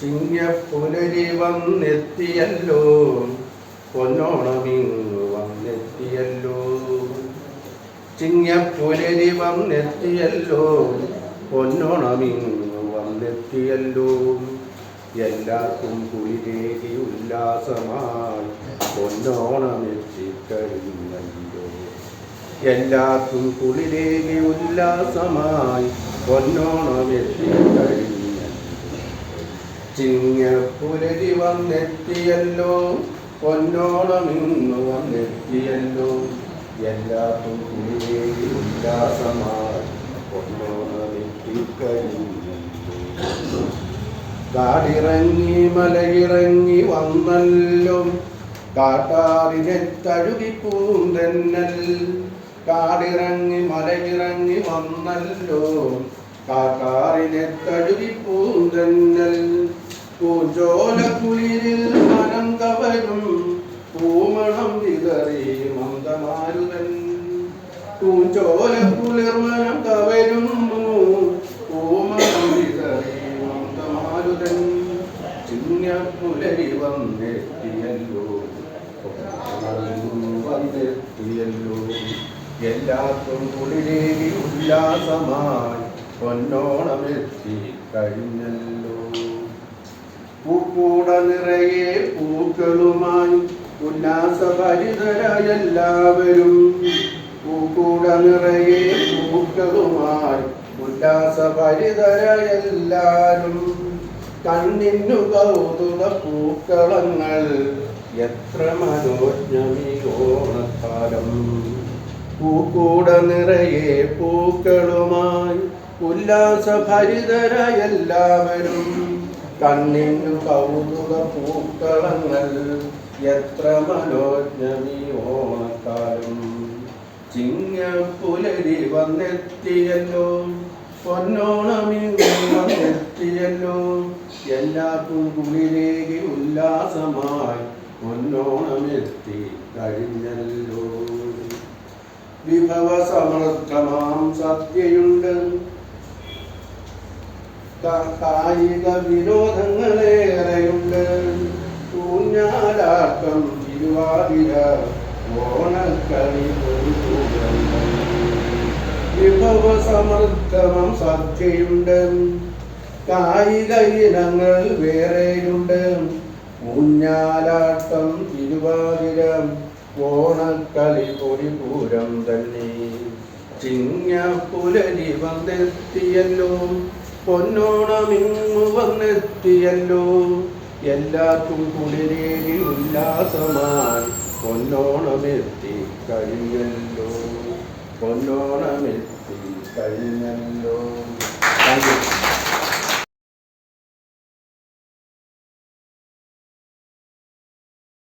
ചിങ്ങപ്പുലരി വന്നെത്തിയല്ലോ പൊന്നോണമിങ്ങു വന്നെത്തിയല്ലോ ചിങ്ങപ്പുലരി വന്നെത്തിയല്ലോ പൊന്നോണമിങ്ങു വന്നെത്തിയല്ലോ എല്ലാവർക്കും കുളിരേകി ഉല്ലാസമായി പൊന്നോണമെത്തിക്കഴിഞ്ഞല്ലോ. എല്ലാവർക്കും കുളിരേകി ഉല്ലാസമായി പൊന്നോണമെത്തിക്കഴിഞ്ഞല്ലോ ചിങ്ങപ്പുലരി വന്നെത്തിയല്ലോ പൊന്നോണം ഇന്ന് വന്നെത്തിയല്ലോ. എല്ലാ കുളിരേകി ഉല്ലാസമായി കാടിറങ്ങി മലയിറങ്ങി വന്നല്ലോ. കാട്ടാറിനെ തഴുകി പൂന്തെന്നൽ. കാടിറങ്ങി മലയിറങ്ങി വന്നല്ലോ. കാട്ടാറിനെ തഴുകി പൂന്തന്നൽ. കുളിരിൽ മനം കവരും പൂമണം വിതറി മന്ദമാരുതൻ. പൂജോല കുളിർ മനം കവരും പൂമണം വിതറി മന്ദമാരുതൻ. ചിങ്ങപ്പുലരി വന്നെത്തിയല്ലോ വന്നെത്തിയല്ലോ. എല്ലാവർക്കും കുളിരേകി ഉല്ലാസമായി പൊന്നോണമെത്തി കഴിഞ്ഞല്ലോ. പൂക്കൂട നിറയെ പൂക്കളുമായി ഉല്ലാസഭരിതരായ എല്ലാവരും പൂക്കൂട നിറയെ പൂക്കളുമായി ഉല്ലാസഭരിതരായ എല്ലാവരും കണ്ണിന്നു കൗതുക പൂക്കളങ്ങൾ എത്ര മനോജ്ഞമി ഓണക്കാലം. പൂക്കൂട നിറയെ പൂക്കളുമായി ഉല്ലാസഭരിതരായ എല്ലാവരും കണ്ണിനു കൗതുക പൂക്കളങ്ങൾ എത്ര മനോജ്ഞമീ ഓണക്കാലം ചിങ്ങപ്പുലരി വന്നെത്തിയല്ലോ പൊന്നോണമിങ്ങ് വന്നെത്തിയല്ലോ. എല്ലാവർക്കും കുളിരേകി ഉല്ലാസമായി പൊന്നോണമെത്തി കഴിഞ്ഞല്ലോ. വിഭവ സമൃദ്ധമാം സദ്യയുണ്ട് കാ- കായിക വിനോദങ്ങളേറെയുണ്ട് ഊഞ്ഞാലാട്ടം തിരുവാതിര ഓണക്കളി. വിഭവ സമൃദ്ധമാം സദ്യയുണ്ട്. കായിക ഇനങ്ങൾ വേറെയുണ്ട്. ഊഞ്ഞാലാട്ടം തിരുവാതിര ഓണക്കളി പൊടിപൂരം തന്നെ. ചിങ്ങപ്പുലരി വന്നെത്തിയല്ലോ. പൊന്നോണമിങ്ങു വന്നെത്തിയല്ലോ. എല്ലാവർക്കും കുളിരേലി ഉല്ലാസമായി പൊന്നോണമെത്തി കഴിഞ്ഞല്ലോ. പൊന്നോണമെത്തി കഴിഞ്ഞല്ലോ. Thank you